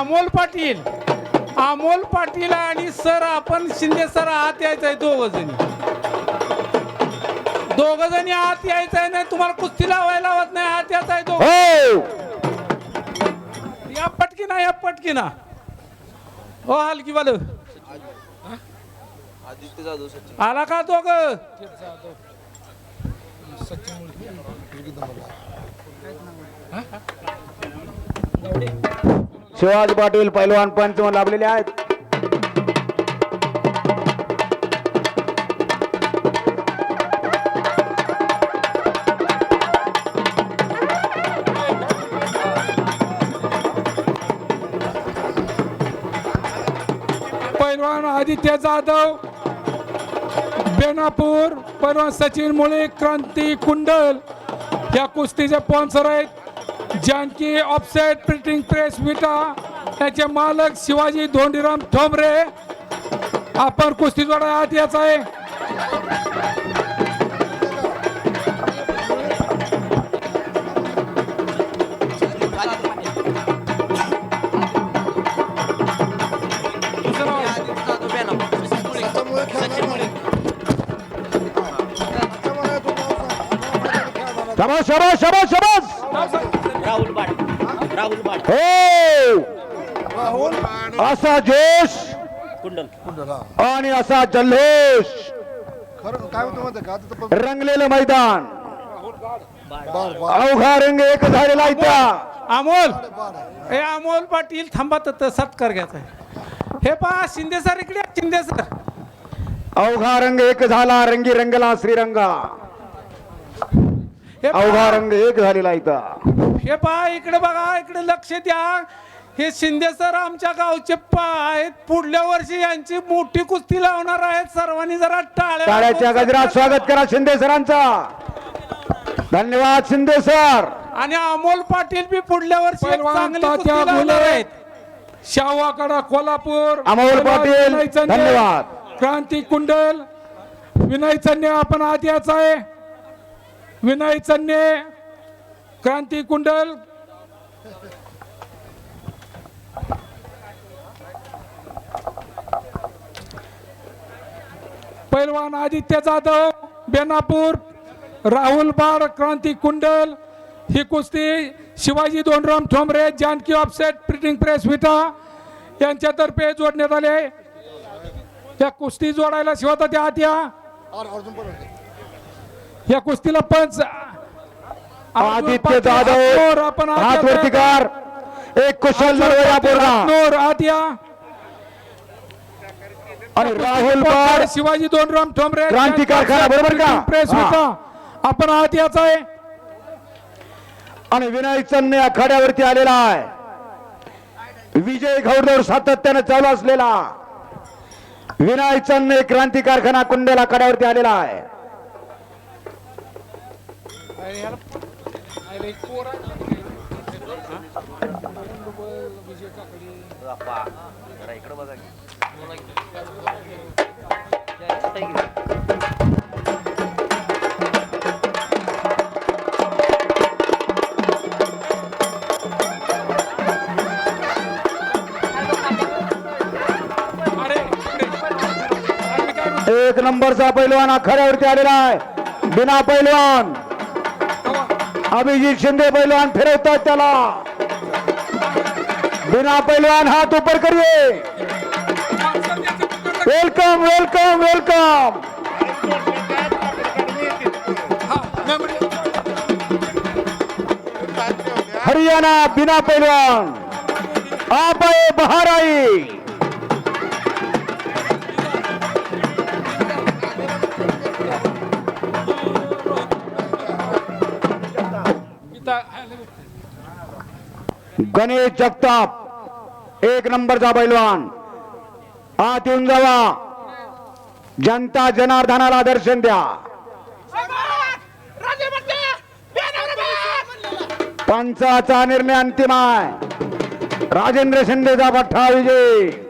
अमोल पाटील. अमोल पाटील आणि सर आपण शिंदे सर आत यायचं आहे दोघ जणी दोघ जणी आत यायचं आहे नाही तुम्हाला कुस्ती लावायला लावत नाही आत यायचं आहे दोघ. हो! या पटकीना या पटकीना. हो हलकी वाल आदित्य जाधव सचिन आला का दोघ शिवाजी पाटील पैलवान पंच लाभलेले आहेत. पैलवान आदित्य जाधव बेनापूर पैलवान सचिन मुळे क्रांती कुंडल या कुस्तीचे स्पॉन्सर आहेत. Janaki offset printing press Vita त्याचे मालक शिवाजी धोंडीराम ठोंबरे. आपण कुस्ती जोडा आत याचा आहे. आदित्य जाधव बेनापूर राहुल राहुल हो! असा जोश कुंडल. आणि असा जल्लोष खरं काय म्हणतो माहिती का? रंगलेलं मैदान. अवघा रंग एक झालेला इथं. अमोल हे अमोल पाटील थांबा तर सत्कार घ्यायचा आहे. हे पहा शिंदे सर इकडे शिंदे सर. अवघा रंग एक झाला रंगी रंगला श्रीरंगा. अवघा रंग एक झालेला इथं. हे पहा इकडे बघा इकडे लक्ष द्या. हे शिंदे सर आमच्या गावचे पा आहेत. पुढल्या वर्षी यांची मोठी कुस्ती लावणार आहेत. सर्वांनी जरा टाळ्या टाळ्याच्या गजरात स्वागत करा शिंदे सरांचा. धन्यवाद शिंदे सर. आणि अमोल पाटील बी पुढल्या वर्षी एक पैलवान चांगली कुस्ती तात्या लावणार गुले आहेत. शाहवाकडा कोल्हापूर. अमोल पाटील, धन्यवाद. क्रांती कुंडल. विनय चन्ने आपण आत याचा आहे. विनय चन्ने क्रांती कुंडल. पैलवान आदित्य जाधव बेनापूर राहुल बाळ क्रांती कुंडल. ही कुस्ती Shivaji Donram Thombare Janaki offset printing press Vita यांच्यातर्फे जोडण्यात आले या कुस्ती जोडायला शिवता त्या आत या. या कुस्तीला पंच. आदित्य जाधव आपण हात या. वरती कर एक कुशल लढवय्या पोरगा हातनोर आत या आणि राहुल शिवाजी दोन राम ठोंबरे क्रांती कारखाना, बरोबर का? प्रेस हा. विटा आपण आत याचा आहे. आणि विनय चन्ने आखाड्यावरती आलेला आहे. विजय घौडदौड सातत्याने चालू असलेला. विनय चन्ने क्रांती कारखाना कुंडेल आखाड्यावरती आलेला आहे. इकडे बघा एक नंबरचा पैलवान आखाड्यावरती आलेला आहे. बिना पैलवान. अभिजित शिंदे पैलवान फिरवतात त्याला बिना पैलवान हात ऊपर करिए। वेलकम वेलकम वेलकम हरियाणा बिना पैलवान आप आए बाहर आई गणेश जगताप एक नंबरचा पैलवान. आत येऊन जावा. जनता जनार्दनाला दर्शन द्या. पंचाचा निर्णय अंतिम आहे. राजेंद्र शिंदेचा पठ्ठा विजय.